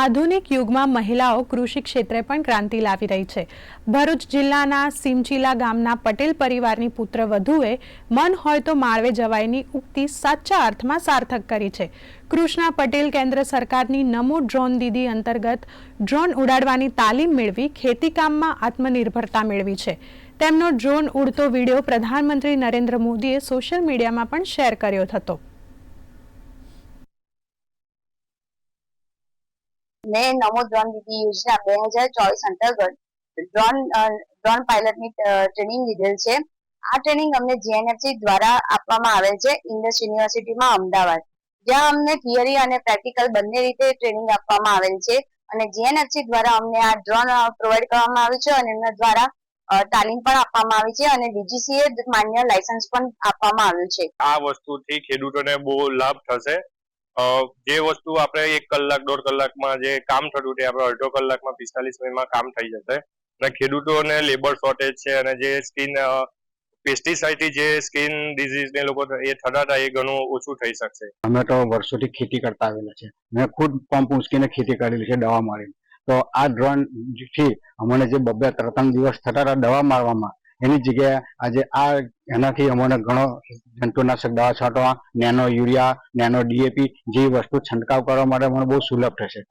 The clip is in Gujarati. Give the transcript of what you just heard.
આધુનિક યુગમાં મહિલાઓ કૃષિ ક્ષેત્રે પણ ક્રાંતિ લાવી રહી છે. ભરૂચ જિલ્લાના સિમચીલા ગામના પટેલ પરિવારની પુત્ર વધુએ મન હોય તો માળવે જવાયની ઉક્તિ સાચા અર્થમાં સાર્થક કરી છે. કૃષ્ણા પટેલ કેન્દ્ર સરકારની નમો ડ્રોન દીદી અંતર્ગત ડ્રોન ઉડાડવાની તાલીમ મેળવી ખેતીકામમાં આત્મનિર્ભરતા મેળવી છે. તેમનો ડ્રોન ઉડતો વીડિયો પ્રધાનમંત્રી નરેન્દ્ર મોદીએ સોશિયલ મીડિયામાં પણ શેર કર્યો હતો. મેં નમો ડ્રોન દીદી યોજના બે હજાર ચોવીસ અંતર્ગત ડ્રોન ડ્રોન પાયલટની ટ્રેનિંગ લીધેલ છે. આ ટ્રેનિંગ અમને જીએનએફસી દ્વારા આપવામાં આવેલ છે, ઇન્ડસ યુનિવર્સિટીમાં અમદાવાદ. જ્યાં અમને થિયરી અને પ્રેક્ટિકલ બંને રીતે ટ્રેનિંગ આપવામાં આવેલ છે અને જીએનએફસી દ્વારા અમને આ ડ્રોન પ્રોવાઈડ કરવામાં આવ્યું છે અને એમના દ્વારા તાલીમ પણ આપવામાં આવી છે અને ડીજીસીએ માન્ય લાયસન્સ પણ આપવામાં આવ્યું છે. આ વસ્તુથી ખેડૂતોને બહુ લાભ થશે. જે વસ્તુ આપણે એક કલાક, દોઢ કલાકમાં જે કામ થતું તે આપણે અડધો કલાકમાં, પિસ્તાલીસ મિનિટમાં કામ થઈ જશે. અને ખેડૂતોને લેબર શોર્ટેજ છે અને જે સ્કિન પેસ્ટિસાઇડથી જે સ્કિન ડિઝીઝ ને લોકો એ થતા હતા એ ઘણું ઓછું થઈ શકશે. અમે તો વર્ષોથી ખેતી કરતા આવેલા છે. મેં ખુદ પંપ ઉંચકીને ખેતી કરેલી છે દવા મારીને. તો આ ડ્રોનથી અમને જે બબે ત્રણ દિવસ થતા હતા દવા મારવામાં એની જગ્યાએ આજે આ એનાથી અમને ઘણો જંતુનાશક દવા છાંટવા, નેનો યુરિયા, નેનો ડીએપી જેવી વસ્તુ છંટકાવ કરવા માટે મને બહુ સુલભ થશે.